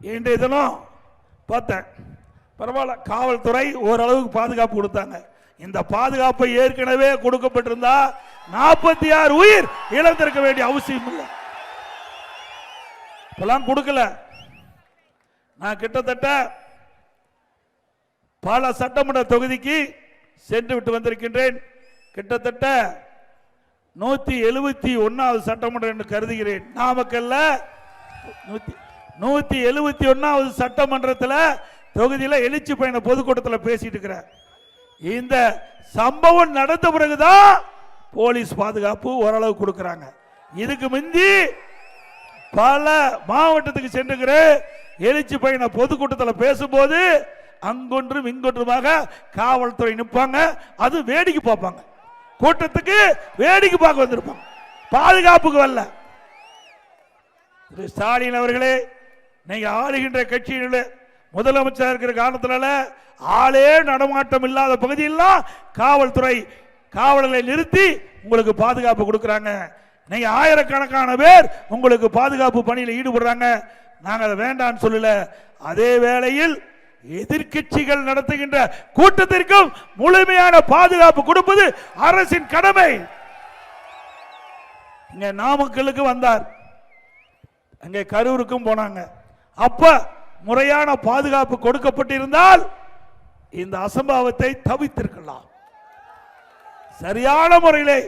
இன்றைய தினம் பார்த்தேன். பரவாயில்ல காவல்துறை ஓரளவுக்கு பாதுகாப்பு கொடுத்தாங்க. இந்த பாதுகாப்பை ஏற்கனவே கொடுக்கப்பட்டிருந்தா நாற்பத்தி ஆறு உயிர் இழந்திருக்க வேண்டிய அவசியம் இல்லை. இப்பெல்லாம் கொடுக்கல. நான் கிட்டத்தட்ட பல சட்டமன்ற தொகுதிக்கு சென்று விட்டு வந்திருக்கின்றேன். கிட்டத்தட்ட நூத்தி எழுபத்தி ஒன்னாவது சட்டமன்றம் என்று கருதுகிறேன். நாமக்கல்ல நூத்தி நூத்தி எழுபத்தி ஒன்னாவது சட்டமன்றத்தில் தொகுதியில் எழுச்சி பயண பொதுக்கூட்டத்தில் பேசிட்டு இருக்கிறேன். இந்த சம்பவம் நடந்த பிறகுதான் போலீஸ் பாதுகாப்பு ஓரளவு கொடுக்குறாங்க. இதுக்கு முந்தி பல மாவட்டத்துக்கு சென்றுகிற எழுச்சி பயண பொதுக்கூட்டத்தில் பேசும்போது அங்கொன்றும் இங்கொன்றுமாக காவல்துறை நிற்பாங்க. அது வேடிக்கை பார்ப்பாங்க. கூட்டத்துக்கு வேடிக்கை பார்க்க வந்திருப்பாங்க. பாதுகாப்புக்கு வரல. ஸ்டாலின் அவர்களே நீங்க ஆளுகின்ற கட்சியில முதலமைச்சர் இருக்கிற காரணத்தினால ஆளே நடமாட்டம் இல்லாத பகுதியெல்லாம் காவல்துறை காவலர்களை நிறுத்தி உங்களுக்கு பாதுகாப்பு கொடுக்கறாங்க. நீங்க ஆயிரக்கணக்கான பேர் உங்களுக்கு பாதுகாப்பு பணியில் ஈடுபடுறாங்க. நாங்க அதை வேண்டாம்னு சொல்லல. அதே வேளையில் எதிர்க்கட்சிகள் நடத்துகின்ற கூட்டத்திற்கும் முழுமையான பாதுகாப்பு கொடுப்பது அரசின் கடமை. இங்க நாமக்கலுக்கு வந்தார். அங்கே கரூருக்கும் போனாங்க. அப்ப முறையான பாதுகாப்பு கொடுக்கப்பட்டிருந்தால் இந்த அசம்பாவத்தை தவித்திருக்கலாம். சரியான முறையிலே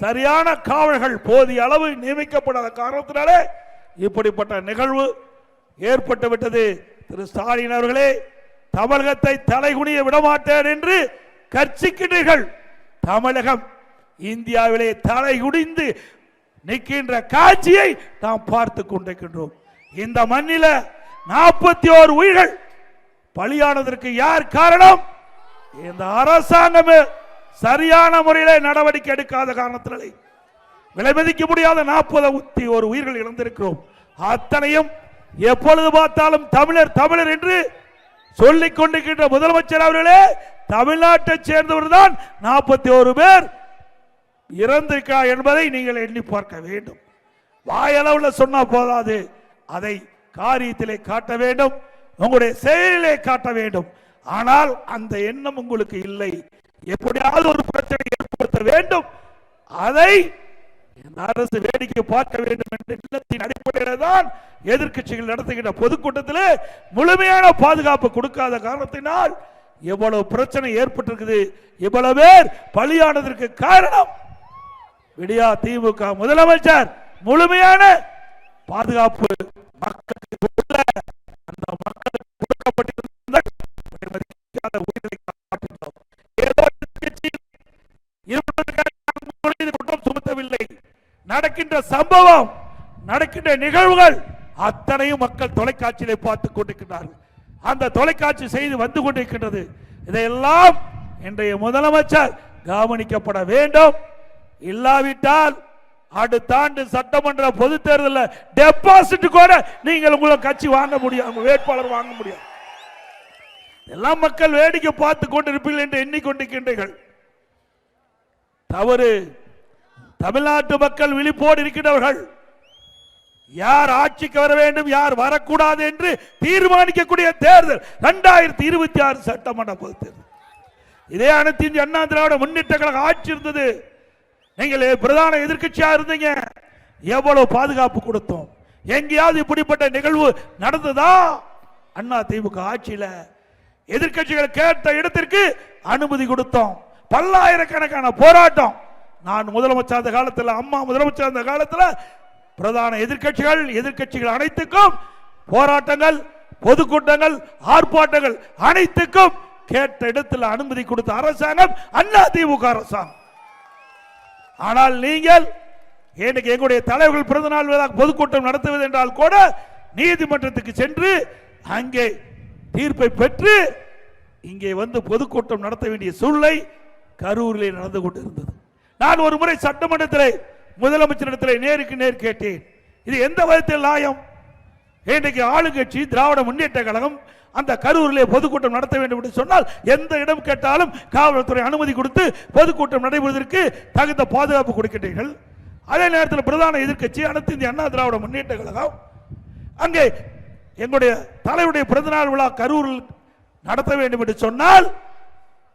சரியான காவல்கள் போதிய அளவு நியமிக்கப்படாத காரணத்தினாலே இப்படிப்பட்ட நிகழ்வு ஏற்பட்டு விட்டது. திரு ஸ்டாலின் அவர்களே தமிழகத்தை தலைகுனிய விடமாட்டேன் என்று கர்ச்சிக்கிறீர்கள் தமிழகம் இந்தியாவிலே தலைகுடிந்து நிற்கின்ற காட்சியை நாம் பார்த்து கொண்டிருக்கின்றோம். இந்த மண்ணில நாற்பத்தி ஓரு உயிர்கள். பலியானதற்கு யார் காரணம்? இந்த அரசாங்கமே சரியான முறையில் நடவடிக்கை எடுக்காத காரணத்தினாலே விலை மதிக்க முடியாத நாற்பது ஒரு உயிர்கள் இழந்திருக்கிறோம். அத்தனையும் எப்பொழுது பார்த்தாலும் தமிழர் தமிழர் என்று சொல்லிக் கொண்டிருக்கின்ற முதலமைச்சர் அவர்களே தமிழ்நாட்டை சேர்ந்தவர் தான் நாற்பத்தி ஒரு பேர் இறந்திருக்கா என்பதை நீங்கள் எண்ணி பார்க்க வேண்டும். வாயளவில் சொன்னா போதாது. அதை காரியத்திலே காட்ட வேண்டும் உங்களுடைய செயலிலே காட்ட வேண்டும். ஆனால் அந்த எண்ணம் உங்களுக்கு இல்லை. எப்படியாவது ஒரு பிரச்சனை ஏற்படுத்த வேண்டும். அதை அரசு வேடிக்கை பார்க்க வேண்டும் என்ற எண்ணத்தின் அடிப்படையில் தான் எதிர்க்கட்சிகள் நடத்துகின்ற பொதுக்கூட்டத்திலே முழுமையான பாதுகாப்பு கொடுக்காத காரணத்தினால் எவ்வளவு பிரச்சனை ஏற்பட்டிருக்குது இவ்வளவு பேர் பலியானதற்கு காரணம் விடியா திமுக முதலமைச்சர். முழுமையான பாதுகாப்பு நடக்கின்ற சம்பவம் நடக்கின்ற நிகழ்வுகள் அத்தனையும் மக்கள் தொலைக்காட்சியிலே பார்த்து கொண்டிருக்கிறார்கள் அந்த தொலைக்காட்சி செய்து வந்து கொண்டிருக்கின்றது. இதையெல்லாம் இன்றைய முதலமைச்சர் கவனிக்கப்பட வேண்டும். இல்லாவிட்டால் அடுத்த ஆண்டு சட்டமன்ற பொது தேர்தலில் டெபாசிட் கூட நீங்கள் உங்களை கட்சி வாங்க முடியாது வேட்பாளர் வாங்க முடியாது. எல்லாம் மக்கள் வேடிக்கை பார்த்து கொண்டிருப்பீர்கள் என்று எண்ணிக்கொண்டிருக்கின்றீர்கள் தவறு தமிழ்நாட்டு மக்கள் விழிப்போடு இருக்கிறவர்கள் யார் ஆட்சிக்கு வர வேண்டும் யார் வரக்கூடாது என்று தீர்மானிக்கக்கூடிய தேர்தல் இரண்டாயிரத்தி இருபத்தி ஆறு சட்டமன்ற பொது தேர்தல் இதே அனைத்து இந்திய அண்ணா திராவிட முன்னேற்ற கழக ஆட்சி இருந்தது. நீங்கள் பிரதான எதிர்கட்சியா இருந்தீங்க. எவ்வளவு பாதுகாப்பு கொடுத்தோம். எங்கேயாவது இப்படிப்பட்ட நிகழ்வு நடந்ததா? அண்ணா திமுக ஆட்சியில் எதிர்கட்சிகள் கேட்ட இடத்திற்கு அனுமதி கொடுத்தோம். பல்லாயிரக்கணக்கான போராட்டம். நான் முதலமைச்சர் அந்த காலத்தில் அம்மா முதலமைச்சர் அந்த காலத்தில் பிரதான எதிர்க்கட்சிகள் எதிர்க்கட்சிகள் அனைத்துக்கும் போராட்டங்கள் பொதுக்கூட்டங்கள் ஆர்ப்பாட்டங்கள் அனைத்துக்கும் கேட்ட இடத்தில் அனுமதி கொடுத்த அரசாங்கம் அண்ணா திமுக அரசாங்கம். ஆனால் நீங்கள் எனக்கு எங்களுடைய தலைவர்கள் பிறந்த நாள் விழா பொதுக்கூட்டம் நடத்துவது என்றால் கூட நீதிமன்றத்துக்கு சென்று அங்கே தீர்ப்பை பெற்று இங்கே வந்து பொதுக்கூட்டம் நடத்த வேண்டிய சூழ்நிலை கரூரிலே நடந்து கொண்டிருந்தது. நான் ஒரு முறை சட்டமன்றத்தில் முதலமைச்சரிடத்தில் நேருக்கு நேர் கேட்டேன். இது எந்த விதத்தில் நியாயம்? இன்றைக்கு ஆளுங்கட்சி திராவிட முன்னேற்ற கழகம் அந்த கரூரிலே பொதுக்கூட்டம் நடத்த வேண்டும் என்று சொன்னால் எந்த இடம் கேட்டாலும் காவல்துறை அனுமதி கொடுத்து பொதுக்கூட்டம் நடைபெறுவதற்கு தகுந்த பாதுகாப்பு கொடுக்கின்றீர்கள். அதே நேரத்தில் பிரதான எதிர்க்கட்சி அனைத்து இந்திய அண்ணா திராவிட முன்னேற்ற கழகம். அங்கே எங்களுடைய தலைவருடைய பிறந்தநாள் விழா கரூரில் நடத்த வேண்டும் என்று சொன்னால்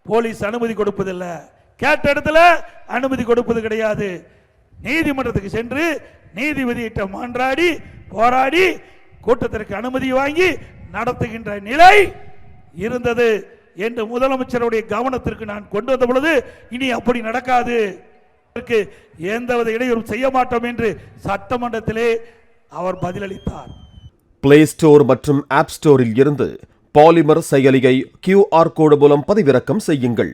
போலீஸ் அனுமதி கொடுப்பதில்லை. கேட்ட இடத்துல அனுமதி கொடுப்பது கிடையாது. நீதிமன்றத்துக்கு சென்று நீதிபதியிட்ட மான்றாடி போராடி கூட்டத்திற்கு அனுமதி வாங்கி நடத்துகின்ற நிலை இருந்தது என்று முதலமைச்சருடைய கவனத்திற்கு நான் கொண்டு வந்த பொழுது இனி அப்படி நடக்காது. எந்தவித இடையூறும் செய்ய மாட்டோம் என்று சட்டமன்றத்திலே அவர் பதிலளித்தார். பிளே ஸ்டோர் மற்றும் ஆப் ஸ்டோரில் இருந்து பாலிமர் செயலியை கியூஆர் கோடு மூலம் பதிவிறக்கம் செய்யுங்கள்.